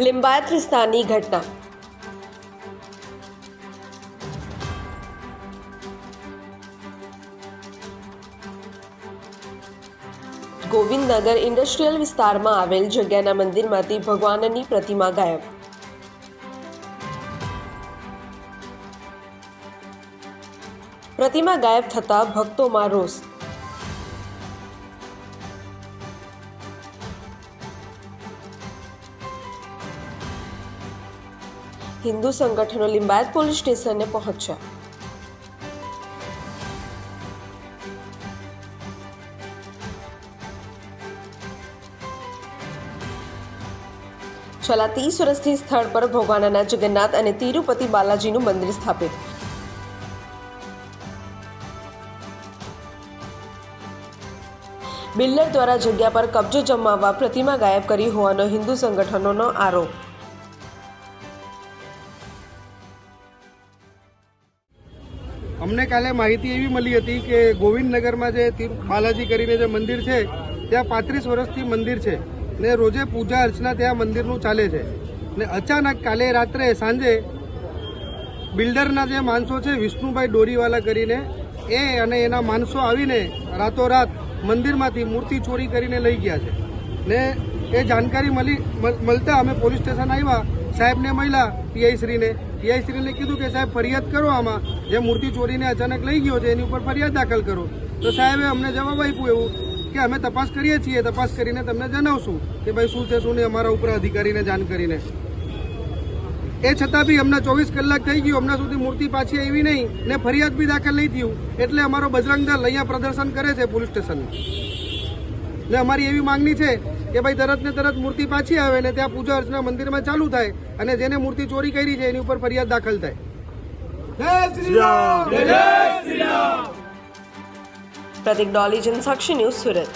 લિંબાયત ઘટના. ગોવિંદનગર ઇન્ડસ્ટ્રીયલ વિસ્તારમાં આવેલ જગ્યાના મંદિરમાંથી ભગવાનની પ્રતિમા ગાયબ. પ્રતિમા ગાયબ થતા ભક્તોમાં રોષ. હિન્દુ સંગઠનો લિંબાયત પોલીસ સ્ટેશને પહોંચ્યા. છેલ્લા ત્રીસ વર્ષથી સ્થળ પર ભગવાનના જગન્નાથ અને તિરુપતિ બાલાજીનું મંદિર સ્થાપિત. બિલ્ડર દ્વારા જગ્યા પર કબજો જમાવવા પ્રતિમા ગાયબ કરી હોવાનો હિન્દુ સંગઠનોનો આરોપ. અમને કાલે માહિતી એવી મળી હતી કે ગોવિંદનગરમાં જે બાલાજી કરીને જે મંદિર છે, ત્યાં પાંત્રીસ વર્ષથી મંદિર છે ને રોજે પૂજા અર્ચના ત્યાં મંદિરનું ચાલે છે. ને અચાનક કાલે રાત્રે સાંજે બિલ્ડરના જે માણસો છે, વિષ્ણુભાઈ ડોરીવાલા કરીને એ અને એના માણસો આવીને રાતોરાત મંદિરમાંથી મૂર્તિ ચોરી કરીને લઈ ગયા છે. ને એ જાણકારી મળ- મળતા અમે પોલીસ સ્ટેશન આવ્યા સાહેબને મળ્યા પીઆઈશ્રીને શ્રીને. પીઆઈ શ્રીને કીધું કે, સાહેબ, ફરિયાદ કરો આમાં. જે મૂર્તિ ચોરીને અચાનક લઈ ગયો છે, એની ઉપર ફરિયાદ દાખલ કરો. તો સાહેબે અમને જવાબ આપ્યું એવું કે, અમે તપાસ કરીએ છીએ. તપાસ કરીને તમને જણાવશું કે ભાઈ શું છે, શું નહીં, અમારા ઉપર અધિકારીને જાણ કરીને. એ છતાં બી અમને ચોવીસ કલાક થઈ ગયું. હમણાં સુધી મૂર્તિ પાછી આવી નહીં ને ફરિયાદ બી દાખલ નહીં થયું. એટલે અમારો બજરંગ દળ અહીંયા પ્રદર્શન કરે છે પોલીસ સ્ટેશનમાં. ને અમારી એવી માંગણી છે કે ભાઈ તરત ને તરત મૂર્તિ પાછી આવે ને ત્યાં પૂજા અર્ચના મંદિરમાં ચાલુ થાય અને જેને મૂર્તિ ચોરી કરી છે એની ઉપર ફરિયાદ દાખલ થાય. પ્રતિક ડોલી જનસાક્ષી ન્યૂઝ સુરત.